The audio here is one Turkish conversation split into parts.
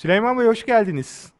Süleyman Bey hoş geldiniz.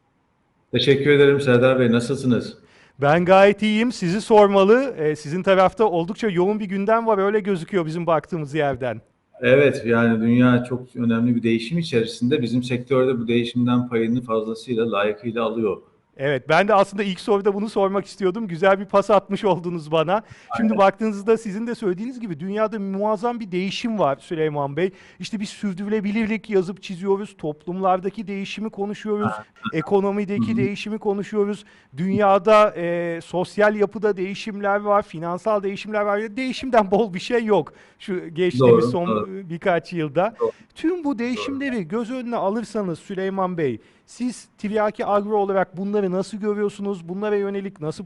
Teşekkür ederim Serdar Bey. Nasılsınız? Ben gayet iyiyim. Sizi sormalı. Ee, sizin tarafta oldukça yoğun bir gündem var. Öyle gözüküyor bizim baktığımız yerden. Evet yani dünya çok önemli bir değişim içerisinde. Bizim sektörde bu değişimden payını fazlasıyla layıkıyla alıyor. Evet, ben de aslında ilk soruda bunu sormak istiyordum. Güzel bir pas atmış oldunuz bana. Şimdi baktığınızda sizin de söylediğiniz gibi dünyada muazzam bir değişim var Süleyman Bey. İşte bir sürdürülebilirlik yazıp çiziyoruz, toplumlardaki değişimi konuşuyoruz, ekonomideki değişimi konuşuyoruz. Dünyada e, sosyal yapıda değişimler var, finansal değişimler var. Değişimden bol bir şey yok şu geçtiğimiz Doğru, son doğru. birkaç yılda. Doğru. Tüm bu değişimleri göz önüne alırsanız Süleyman Bey, siz Tiryaki Agro olarak bunları nasıl görüyorsunuz? Bunlara yönelik nasıl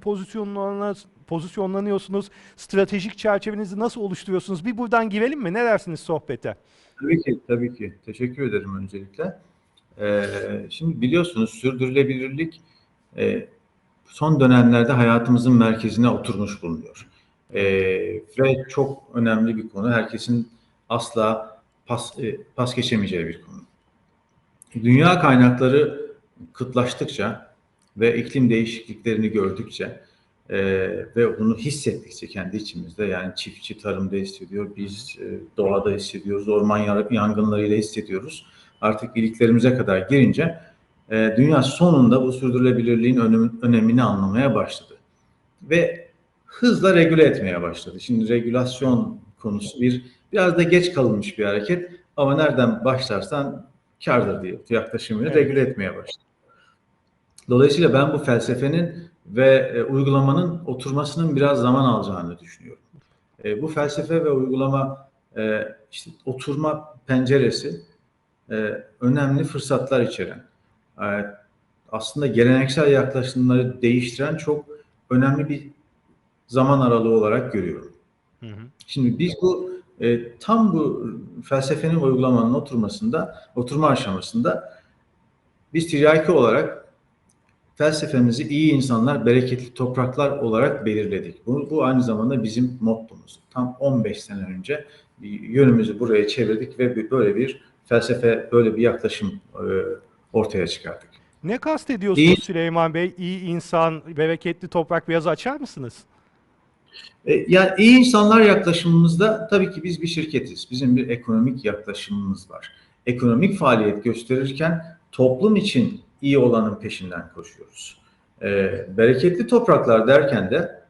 pozisyonlanıyorsunuz? Stratejik çerçevenizi nasıl oluşturuyorsunuz? Bir buradan girelim mi? Ne dersiniz sohbete? Tabii ki, tabii ki. Teşekkür ederim öncelikle. Ee, şimdi biliyorsunuz sürdürülebilirlik e, son dönemlerde hayatımızın merkezine oturmuş bulunuyor. Ee, ve çok önemli bir konu. Herkesin asla pas, e, pas geçemeyeceği bir konu. Dünya kaynakları kıtlaştıkça ve iklim değişikliklerini gördükçe e, ve bunu hissettikçe kendi içimizde yani çiftçi tarımda hissediyor, biz e, doğada hissediyoruz, orman yan- yangınlarıyla hissediyoruz. Artık iliklerimize kadar girince e, dünya sonunda bu sürdürülebilirliğin önem- önemini anlamaya başladı. Ve hızla regüle etmeye başladı. Şimdi regülasyon konusu bir biraz da geç kalınmış bir hareket ama nereden başlarsan kardır diye yaklaşımını Evet. regüle etmeye başladı. Dolayısıyla ben bu felsefenin ve e, uygulamanın oturmasının biraz zaman alacağını düşünüyorum. E, bu felsefe ve uygulama e, işte oturma penceresi e, önemli fırsatlar içeren, e, aslında geleneksel yaklaşımları değiştiren çok önemli bir zaman aralığı olarak görüyorum. Hı hı. Şimdi biz bu e, tam bu felsefenin uygulamanın oturmasında, oturma aşamasında biz tiryaki olarak felsefemizi iyi insanlar, bereketli topraklar olarak belirledik. Bu, bu aynı zamanda bizim mottomuz. Tam 15 sene önce yönümüzü buraya çevirdik ve böyle bir felsefe, böyle bir yaklaşım e, ortaya çıkardık. Ne kastediyorsunuz İyi- Süleyman Bey? İyi insan, bereketli toprak biraz açar mısınız? E, Yani iyi insanlar yaklaşımımızda tabii ki biz bir şirketiz. Bizim bir ekonomik yaklaşımımız var. Ekonomik faaliyet gösterirken toplum için iyi olanın peşinden koşuyoruz. E, bereketli topraklar derken de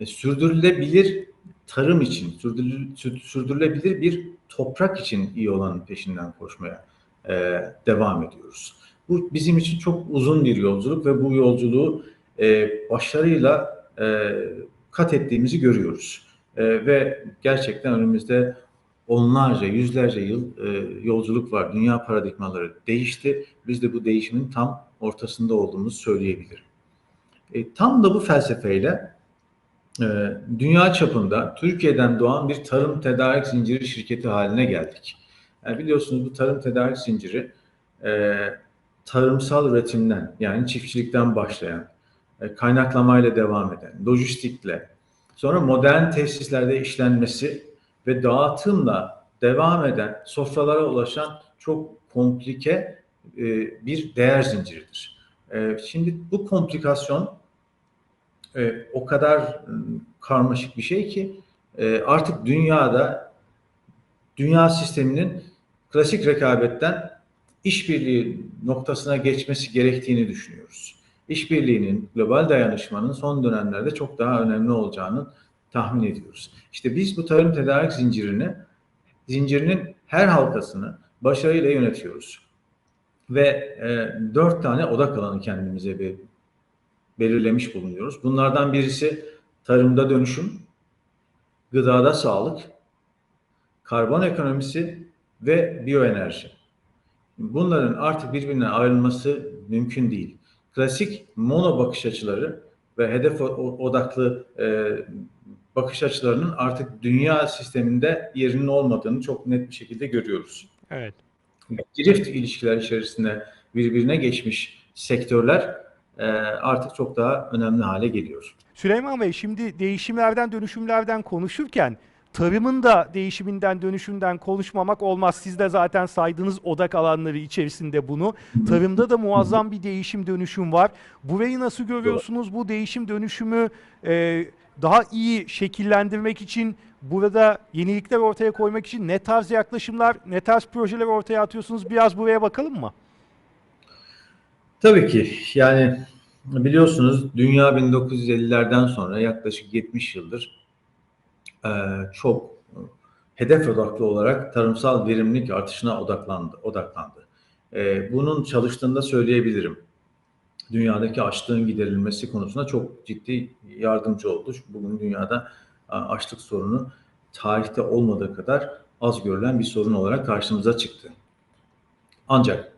e, sürdürülebilir tarım için, sürdürü- sü- sürdürülebilir bir toprak için iyi olanın peşinden koşmaya e, devam ediyoruz. Bu bizim için çok uzun bir yolculuk ve bu yolculuğu e, başarıyla e, kat ettiğimizi görüyoruz. E, ve gerçekten önümüzde onlarca, yüzlerce yıl e, yolculuk var. Dünya paradigmaları değişti. Biz de bu değişimin tam ortasında olduğumuzu söyleyebilirim. E, tam da bu felsefeyle e, dünya çapında Türkiye'den doğan bir tarım tedarik zinciri şirketi haline geldik. Yani biliyorsunuz bu tarım tedarik zinciri e, tarımsal üretimden yani çiftçilikten başlayan, e, kaynaklamayla devam eden, lojistikle, sonra modern tesislerde işlenmesi ve dağıtımla devam eden, sofralara ulaşan çok komplike e, bir değer zinciridir. E, Şimdi bu komplikasyon e, o kadar m, karmaşık bir şey ki e, artık dünyada dünya sisteminin klasik rekabetten işbirliği noktasına geçmesi gerektiğini düşünüyoruz. İşbirliğinin, global dayanışmanın son dönemlerde çok daha önemli olacağını tahmin ediyoruz. İşte biz bu tarım tedarik zincirini, zincirinin her halkasını başarıyla yönetiyoruz. Ve e, dört tane odak alanı kendimize bir belirlemiş bulunuyoruz. Bunlardan birisi tarımda dönüşüm, gıdada sağlık, karbon ekonomisi ve biyoenerji. Bunların artık birbirine ayrılması mümkün değil. Klasik mono bakış açıları ve hedef odaklı e, bakış açılarının artık dünya sisteminde yerinin olmadığını çok net bir şekilde görüyoruz. Evet. Girift ilişkiler içerisinde birbirine geçmiş sektörler e, artık çok daha önemli hale geliyor. Süleyman Bey şimdi değişimlerden, dönüşümlerden konuşurken tarımın da değişiminden, dönüşümden konuşmamak olmaz. Siz de zaten saydığınız odak alanları içerisinde bunu. Tarımda da muazzam bir değişim, dönüşüm var. Burayı nasıl görüyorsunuz? Bu değişim, dönüşümü e, daha iyi şekillendirmek için burada yenilikler ortaya koymak için ne tarz yaklaşımlar, ne tarz projeler ortaya atıyorsunuz? Biraz buraya bakalım mı? Tabii ki yani biliyorsunuz dünya 1950'lerden sonra yaklaşık 70 yıldır çok hedef odaklı olarak tarımsal verimlilik artışına odaklandı. odaklandı. E, bunun çalıştığında söyleyebilirim. Dünyadaki açlığın giderilmesi konusunda çok ciddi yardımcı oldu. Bugün dünyada açlık sorunu tarihte olmadığı kadar az görülen bir sorun olarak karşımıza çıktı. Ancak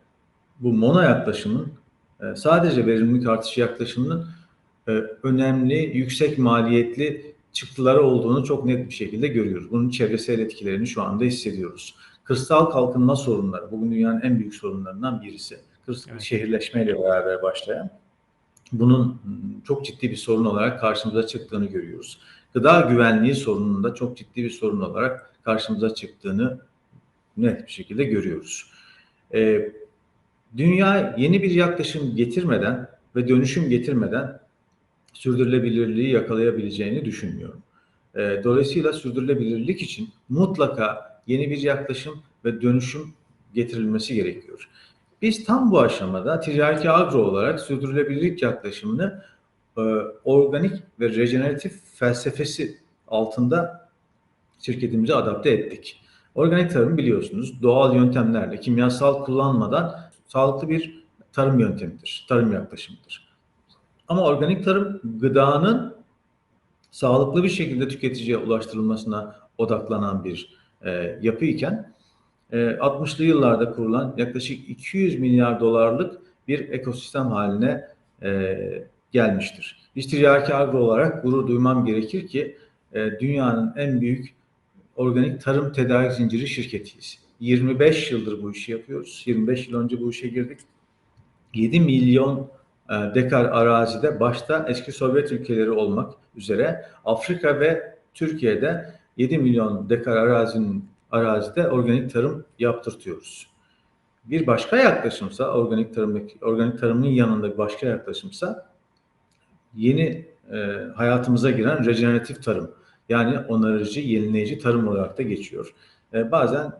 bu mono yaklaşımın e, sadece verimlilik artışı yaklaşımının e, önemli, yüksek maliyetli çıktıları olduğunu çok net bir şekilde görüyoruz. Bunun çevresel etkilerini şu anda hissediyoruz. Kırsal kalkınma sorunları, bugün dünyanın en büyük sorunlarından birisi. Kırsal Evet. şehirleşmeyle beraber başlayan. Bunun mm, çok ciddi bir sorun olarak karşımıza çıktığını görüyoruz. Gıda güvenliği sorununun da çok ciddi bir sorun olarak karşımıza çıktığını net bir şekilde görüyoruz. Ee, dünya yeni bir yaklaşım getirmeden ve dönüşüm getirmeden sürdürülebilirliği yakalayabileceğini düşünmüyorum. Ee, dolayısıyla sürdürülebilirlik için mutlaka yeni bir yaklaşım ve dönüşüm getirilmesi gerekiyor. Biz tam bu aşamada ticari agro olarak sürdürülebilirlik yaklaşımını e, organik ve rejeneratif felsefesi altında şirketimize adapte ettik. Organik tarım biliyorsunuz doğal yöntemlerle, kimyasal kullanmadan sağlıklı bir tarım yöntemidir, tarım yaklaşımıdır. Ama organik tarım gıdanın sağlıklı bir şekilde tüketiciye ulaştırılmasına odaklanan bir e, yapı iken e, 60'lı yıllarda kurulan yaklaşık 200 milyar dolarlık bir ekosistem haline e, gelmiştir. Biz ticari olarak gurur duymam gerekir ki e, dünyanın en büyük organik tarım tedarik zinciri şirketiyiz. 25 yıldır bu işi yapıyoruz. 25 yıl önce bu işe girdik. 7 milyon dekar arazide başta eski Sovyet ülkeleri olmak üzere Afrika ve Türkiye'de 7 milyon dekar arazinin arazide organik tarım yaptırtıyoruz. Bir başka yaklaşımsa organik tarımdaki organik tarımın yanında bir başka yaklaşımsa yeni e, hayatımıza giren rejeneratif tarım. Yani onarıcı, yenileyici tarım olarak da geçiyor. E, bazen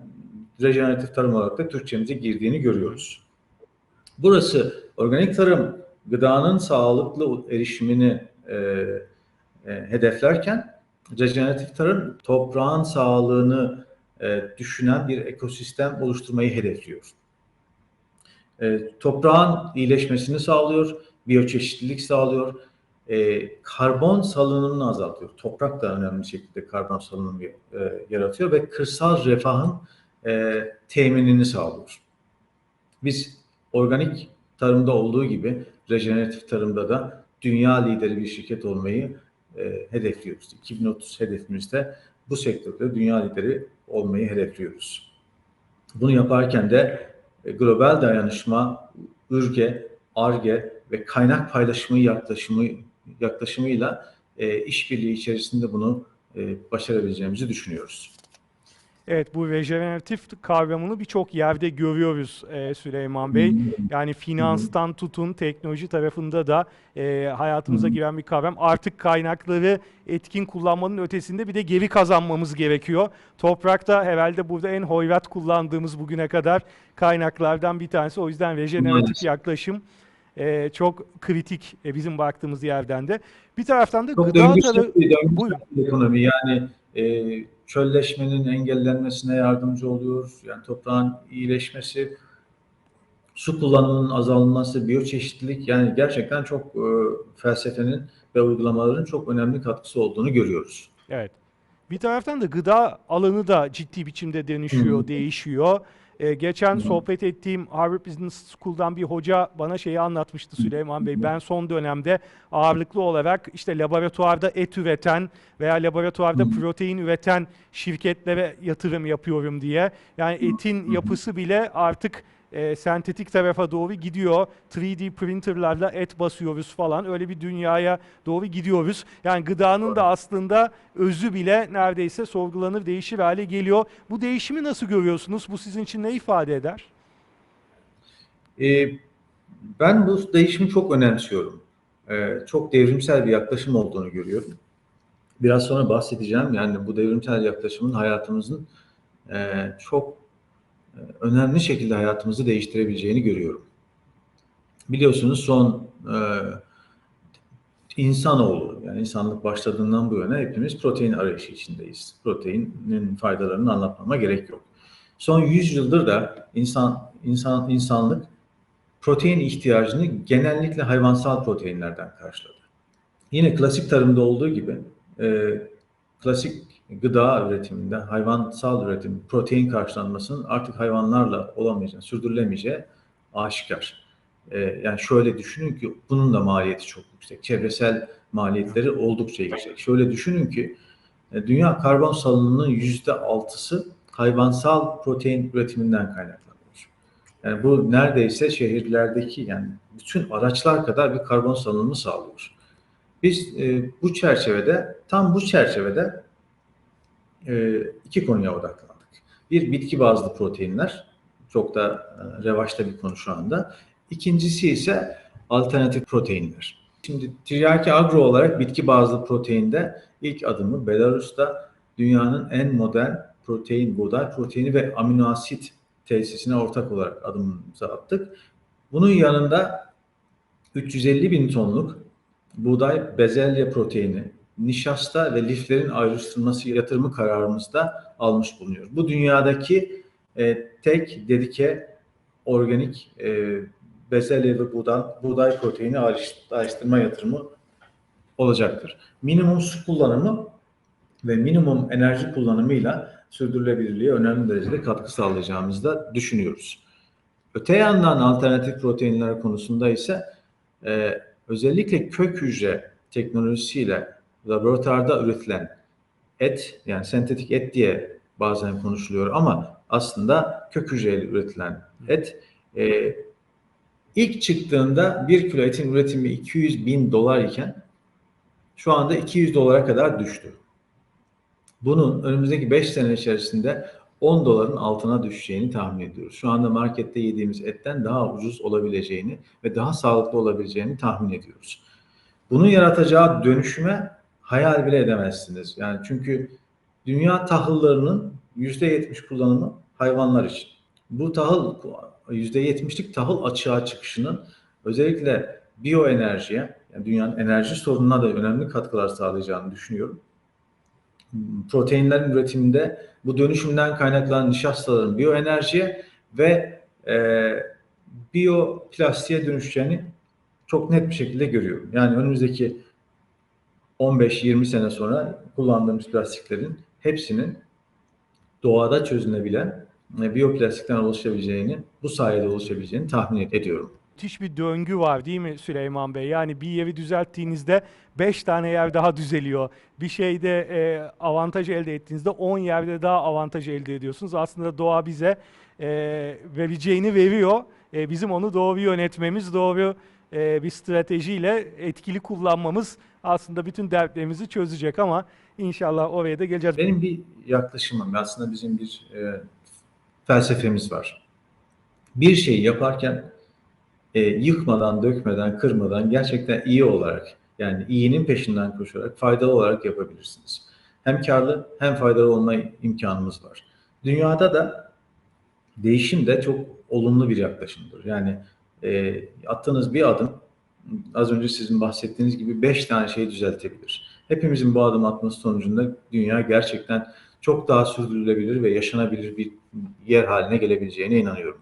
rejeneratif tarım olarak da Türkçemize girdiğini görüyoruz. Burası organik tarım gıdanın sağlıklı erişimini e, e, hedeflerken rejeneratif tarım toprağın sağlığını e, düşünen bir ekosistem oluşturmayı hedefliyor. E, toprağın iyileşmesini sağlıyor, biyoçeşitlilik sağlıyor, e, karbon salınımını azaltıyor. Toprak da önemli şekilde karbon salınımı e, yaratıyor ve kırsal refahın e, teminini sağlıyor. Biz organik tarımda olduğu gibi rejeneratif tarımda da dünya lideri bir şirket olmayı e, hedefliyoruz. 2030 hedefimizde bu sektörde dünya lideri olmayı hedefliyoruz. Bunu yaparken de e, global dayanışma, ürge, arge ve kaynak paylaşımı yaklaşımı yaklaşımıyla e, işbirliği içerisinde bunu e, başarabileceğimizi düşünüyoruz. Evet bu rejeneratif kavramını birçok yerde görüyoruz e, Süleyman Bey. Yani finanstan tutun teknoloji tarafında da e, hayatımıza giren bir kavram. Artık kaynakları etkin kullanmanın ötesinde bir de geri kazanmamız gerekiyor. Toprakta herhalde burada en hoyrat kullandığımız bugüne kadar kaynaklardan bir tanesi. O yüzden rejeneratif yaklaşım e, çok kritik e, bizim baktığımız yerden de. Bir taraftan da Çok gıda tarafı... ekonomi. Yani e, çölleşmenin engellenmesine yardımcı oluyor. Yani toprağın iyileşmesi, su kullanımının azalması, biyoçeşitlilik yani gerçekten çok e, felsefenin ve uygulamaların çok önemli katkısı olduğunu görüyoruz. Evet. Bir taraftan da gıda alanı da ciddi biçimde dönüşüyor, değişiyor. Ee, geçen sohbet ettiğim Harvard Business School'dan bir hoca bana şeyi anlatmıştı Süleyman Bey. Ben son dönemde ağırlıklı olarak işte laboratuvarda et üreten veya laboratuvarda protein üreten şirketlere yatırım yapıyorum diye. Yani etin yapısı bile artık e, sentetik tarafa doğru gidiyor. 3D printerlarla et basıyoruz falan. Öyle bir dünyaya doğru gidiyoruz. Yani gıdanın da aslında özü bile neredeyse sorgulanır, değişir hale geliyor. Bu değişimi nasıl görüyorsunuz? Bu sizin için ne ifade eder? Ee, ben bu değişimi çok önemsiyorum. Ee, çok devrimsel bir yaklaşım olduğunu görüyorum. Biraz sonra bahsedeceğim. Yani bu devrimsel yaklaşımın hayatımızın e, çok önemli şekilde hayatımızı değiştirebileceğini görüyorum. Biliyorsunuz son e, insanoğlu yani insanlık başladığından bu yana hepimiz protein arayışı içindeyiz. Proteinin faydalarını anlatmama gerek yok. Son 100 yıldır da insan insan insanlık protein ihtiyacını genellikle hayvansal proteinlerden karşıladı. Yine klasik tarımda olduğu gibi e, klasik gıda üretiminde hayvansal üretim protein karşılanmasının artık hayvanlarla olamayacağını, sürdürülemeyeceği aşikar. E, yani şöyle düşünün ki bunun da maliyeti çok yüksek. Çevresel maliyetleri oldukça yüksek. Şöyle düşünün ki e, dünya karbon salınımının yüzde altısı hayvansal protein üretiminden kaynaklanıyor. Yani bu neredeyse şehirlerdeki yani bütün araçlar kadar bir karbon salınımı sağlıyor. Biz e, bu çerçevede, tam bu çerçevede e, iki konuya odaklandık. Bir bitki bazlı proteinler, çok da e, revaçta bir konu şu anda. İkincisi ise alternatif proteinler. Şimdi Tiryaki Agro olarak bitki bazlı proteinde ilk adımı Belarus'ta dünyanın en modern protein, buğday proteini ve amino asit tesisine ortak olarak adımımızı attık. Bunun yanında 350 bin tonluk buğday bezelye proteini, nişasta ve liflerin ayrıştırılması yatırımı kararımızda almış bulunuyor. Bu dünyadaki e, tek dedike organik e, bezelye ve buğday, buğday proteini ayrıştırma yatırımı olacaktır. Minimum su kullanımı ve minimum enerji kullanımıyla sürdürülebilirliğe önemli derecede katkı sağlayacağımızı da düşünüyoruz. Öte yandan alternatif proteinler konusunda ise e, özellikle kök hücre teknolojisiyle laboratuvarda üretilen et yani sentetik et diye bazen konuşuluyor ama aslında kök hücreyle üretilen et e, ilk çıktığında bir kilo etin üretimi 200 bin dolar iken şu anda 200 dolara kadar düştü. Bunun önümüzdeki 5 sene içerisinde 10 doların altına düşeceğini tahmin ediyoruz. Şu anda markette yediğimiz etten daha ucuz olabileceğini ve daha sağlıklı olabileceğini tahmin ediyoruz. Bunun yaratacağı dönüşüme hayal bile edemezsiniz. Yani çünkü dünya tahıllarının %70 kullanımı hayvanlar için. Bu tahıl %70'lik tahıl açığa çıkışının özellikle biyoenerjiye, yani dünyanın enerji sorununa da önemli katkılar sağlayacağını düşünüyorum proteinlerin üretiminde bu dönüşümden kaynaklanan nişastaların biyoenerjiye ve e, biyoplastiğe dönüşeceğini çok net bir şekilde görüyorum. Yani önümüzdeki 15-20 sene sonra kullandığımız plastiklerin hepsinin doğada çözünebilen e, biyoplastikten oluşabileceğini, bu sayede oluşabileceğini tahmin ediyorum müthiş bir döngü var değil mi Süleyman Bey? Yani bir yeri düzelttiğinizde 5 tane yer daha düzeliyor. Bir şeyde e, avantaj elde ettiğinizde 10 yerde daha avantaj elde ediyorsunuz. Aslında doğa bize e, vereceğini veriyor. E, bizim onu doğru yönetmemiz, doğru e, bir stratejiyle etkili kullanmamız aslında bütün dertlerimizi çözecek ama inşallah oraya da geleceğiz. Benim bir yaklaşımım aslında bizim bir e, felsefemiz var. Bir şeyi yaparken e, yıkmadan, dökmeden, kırmadan gerçekten iyi olarak yani iyinin peşinden koşarak faydalı olarak yapabilirsiniz. Hem karlı hem faydalı olma imkanımız var. Dünyada da değişim de çok olumlu bir yaklaşımdır. Yani e, attığınız bir adım az önce sizin bahsettiğiniz gibi beş tane şeyi düzeltebilir. Hepimizin bu adım atması sonucunda dünya gerçekten çok daha sürdürülebilir ve yaşanabilir bir yer haline gelebileceğine inanıyorum.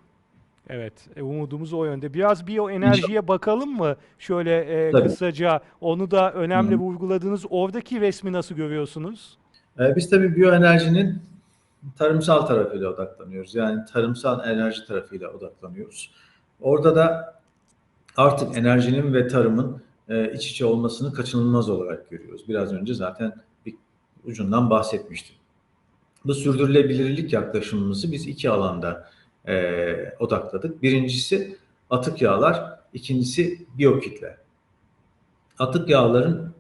Evet, e, umudumuz o yönde. Biraz biyoenerjiye bakalım mı? Şöyle e, Tabii. kısaca onu da önemli Hı. vurguladınız. Oradaki resmi nasıl görüyorsunuz? Ee, biz tabii biyoenerjinin tarımsal tarafıyla odaklanıyoruz. Yani tarımsal enerji tarafıyla odaklanıyoruz. Orada da artık enerjinin ve tarımın e, iç içe olmasını kaçınılmaz olarak görüyoruz. Biraz önce zaten bir ucundan bahsetmiştim. Bu sürdürülebilirlik yaklaşımımızı biz iki alanda e, odakladık. Birincisi atık yağlar, ikincisi biyokütle. Atık yağların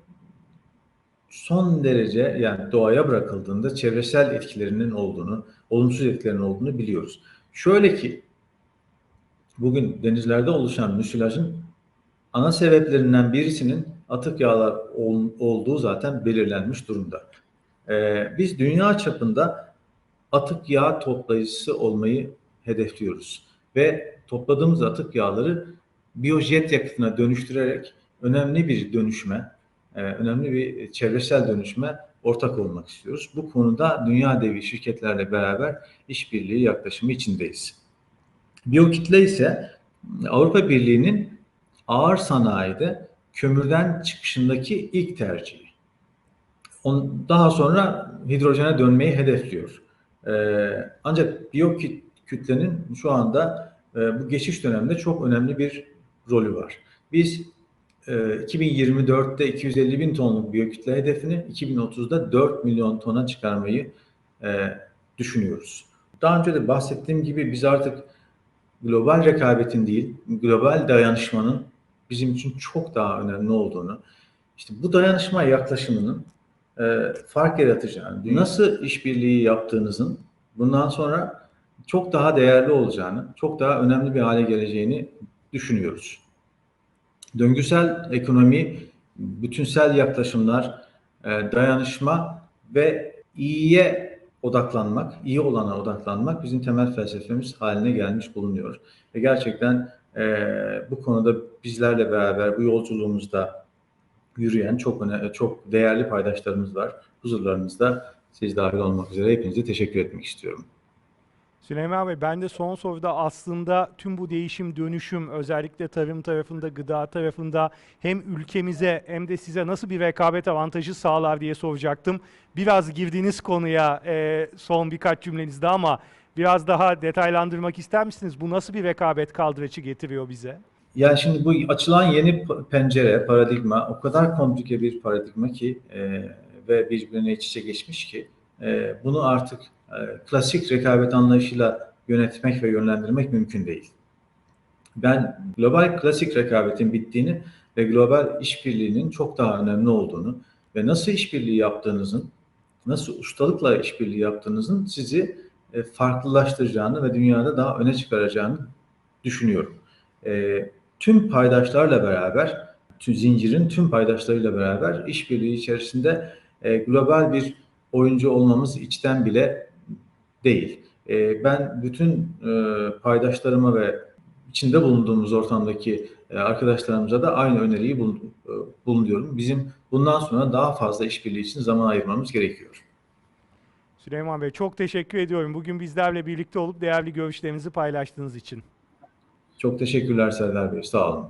son derece yani doğaya bırakıldığında çevresel etkilerinin olduğunu, olumsuz etkilerinin olduğunu biliyoruz. Şöyle ki bugün denizlerde oluşan müsilajın ana sebeplerinden birisinin atık yağlar ol- olduğu zaten belirlenmiş durumda. Ee, biz dünya çapında atık yağ toplayıcısı olmayı hedefliyoruz ve topladığımız atık yağları biyojet yakıtına dönüştürerek önemli bir dönüşme, e, önemli bir çevresel dönüşme ortak olmak istiyoruz. Bu konuda dünya devi şirketlerle beraber işbirliği yaklaşımı içindeyiz. Biyokitle ise Avrupa Birliği'nin ağır sanayide kömürden çıkışındaki ilk tercihi. On- Daha sonra hidrojene dönmeyi hedefliyor. Ee, ancak biyokütlenin şu anda e, bu geçiş döneminde çok önemli bir rolü var. Biz e, 2024'te 250 bin tonluk biyokütle hedefini 2030'da 4 milyon tona çıkarmayı e, düşünüyoruz. Daha önce de bahsettiğim gibi biz artık global rekabetin değil, global dayanışmanın bizim için çok daha önemli olduğunu, işte bu dayanışma yaklaşımının e, fark yaratacağını, nasıl işbirliği yaptığınızın bundan sonra çok daha değerli olacağını, çok daha önemli bir hale geleceğini düşünüyoruz. Döngüsel ekonomi, bütünsel yaklaşımlar, e, dayanışma ve iyiye odaklanmak, iyi olana odaklanmak bizim temel felsefemiz haline gelmiş bulunuyor. Ve gerçekten e, bu konuda bizlerle beraber bu yolculuğumuzda yürüyen çok önemli, çok değerli paydaşlarımız var. Huzurlarınızda siz dahil olmak üzere hepinize teşekkür etmek istiyorum. Süleyman Bey ben de son soruda aslında tüm bu değişim dönüşüm özellikle tarım tarafında gıda tarafında hem ülkemize hem de size nasıl bir rekabet avantajı sağlar diye soracaktım. Biraz girdiğiniz konuya e, son birkaç cümlenizde ama biraz daha detaylandırmak ister misiniz? Bu nasıl bir rekabet kaldıraçı getiriyor bize? Yani şimdi bu açılan yeni pencere, paradigma o kadar komplike bir paradigma ki e, ve birbirine iç içe geçmiş ki e, bunu artık klasik rekabet anlayışıyla yönetmek ve yönlendirmek mümkün değil. Ben global klasik rekabetin bittiğini ve global işbirliğinin çok daha önemli olduğunu ve nasıl işbirliği yaptığınızın, nasıl ustalıkla işbirliği yaptığınızın sizi e, farklılaştıracağını ve dünyada daha öne çıkaracağını düşünüyorum. E, tüm paydaşlarla beraber, tüm zincirin tüm paydaşlarıyla beraber işbirliği içerisinde e, global bir oyuncu olmamız içten bile değil. E, ben bütün e, paydaşlarıma ve içinde bulunduğumuz ortamdaki e, arkadaşlarımıza da aynı öneriyi bul- e, bulunuyorum. Bizim bundan sonra daha fazla işbirliği için zaman ayırmamız gerekiyor. Süleyman Bey çok teşekkür ediyorum. Bugün bizlerle birlikte olup değerli görüşlerinizi paylaştığınız için. Çok teşekkürler Serdar Bey. Sağ olun.